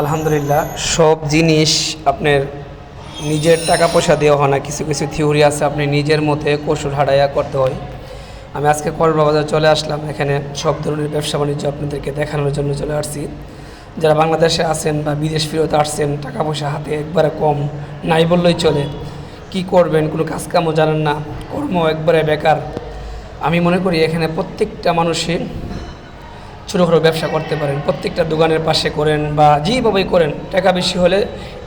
আলহামদুলিল্লাহ, সব জিনিস আপনার নিজের টাকা পয়সা দেওয়া হয় না, কিছু কিছু থিওরি আছে আপনি নিজের মতে কৌশল হারাইয়া করতে হয়। আমি আজকে করবা বাজার চলে আসলাম, এখানে সব ধরনের ব্যবসা বাণিজ্য আপনাদেরকে দেখানোর জন্য চলে আসছি। যারা বাংলাদেশে আছেন বা বিদেশ ফেরত আসছেন, টাকা পয়সা হাতে একবারে কম নাই বললেই চলে। কি করবেন, কোনো কাজকামও জানেন না কর্ম একবারে বেকার। আমি মনে করি এখানে প্রত্যেকটা মানুষই ছোটোখাটো ব্যবসা করতে পারেন, প্রত্যেকটা দোকানের পাশে করেন বা যেভাবেই করেন, টাকা বেশি হলে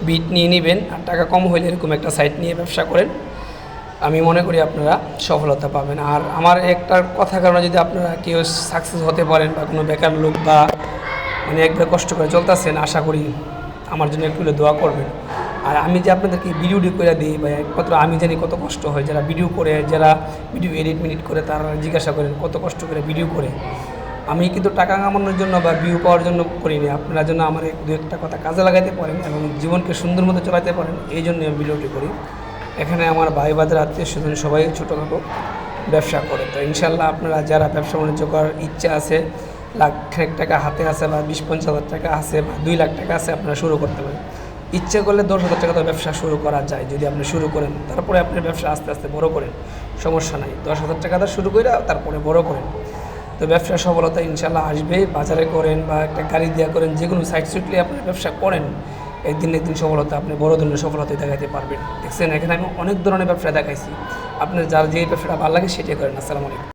বিট নিয়ে নেবেন আর টাকা কম হলে এরকম একটা সাইট নিয়ে ব্যবসা করেন। আমি মনে করি আপনারা সফলতা পাবেন। আর আমার একটা কথা কারণে যদি আপনারা কেউ সাকসেস হতে পারেন বা কোনো বেকার লোক বা মানে একবার কষ্ট করে চলতেছেন, আশা করি আমার জন্য একটু দোয়া করবেন। আর আমি যে আপনাদেরকে ভিডিও করে দিই, বা একমাত্র আমি জানি কত কষ্ট হয়, যারা ভিডিও করে, যারা ভিডিও এডিট মিনিট করে, তারা জিজ্ঞাসা করেন কত কষ্ট করে ভিডিও করে। আমি কিন্তু টাকা কামানোর জন্য বা ভিউ পাওয়ার জন্য করিনি। আপনারা জন্য আমার এক দু একটা কথা কাজে লাগাতে পারেন এবং জীবনকে সুন্দর মতো চালাতে পারেন, এই জন্য আমি ভিডিওটি করি। এখানে আমার ভাই বাদের আত্মীয় স্বজন সবাই ছোটোখাটো ব্যবসা করে। তো ইনশাল্লাহ আপনারা যারা ব্যবসা বাণিজ্য করার ইচ্ছা আছে, লাখ খানেক টাকা হাতে আছে বা বিশ পঞ্চাশ হাজার টাকা আছে বা দুই লাখ টাকা আছে, আপনারা শুরু করতে পারেন। ইচ্ছে করলে দশ হাজার টাকা তো ব্যবসা শুরু করা যায়, যদি আপনি শুরু করেন। তারপরে আপনি ব্যবসা আস্তে আস্তে বড় করেন, সমস্যা নাই। দশ হাজার টাকা শুরু করে তারপরে বড় করেন। তো ব্যবসা সফলতা ইনশাল্লাহ আসবে। বাজারে করেন বা একটা গাড়ি দেওয়া করেন যে কোনো সাইড সুইটলি আপনি ব্যবসা করেন একদিন একদিন সফলতা, আপনি বড় ধরনের সফলতা দেখাতে পারবেন। দেখছেন, এখানে আমি অনেক ধরনের ব্যবসা দেখাইছি। আপনার যার যে ব্যবসাটা ভালো লাগে সেটাই করেন। আসসালামু আলাইকুম।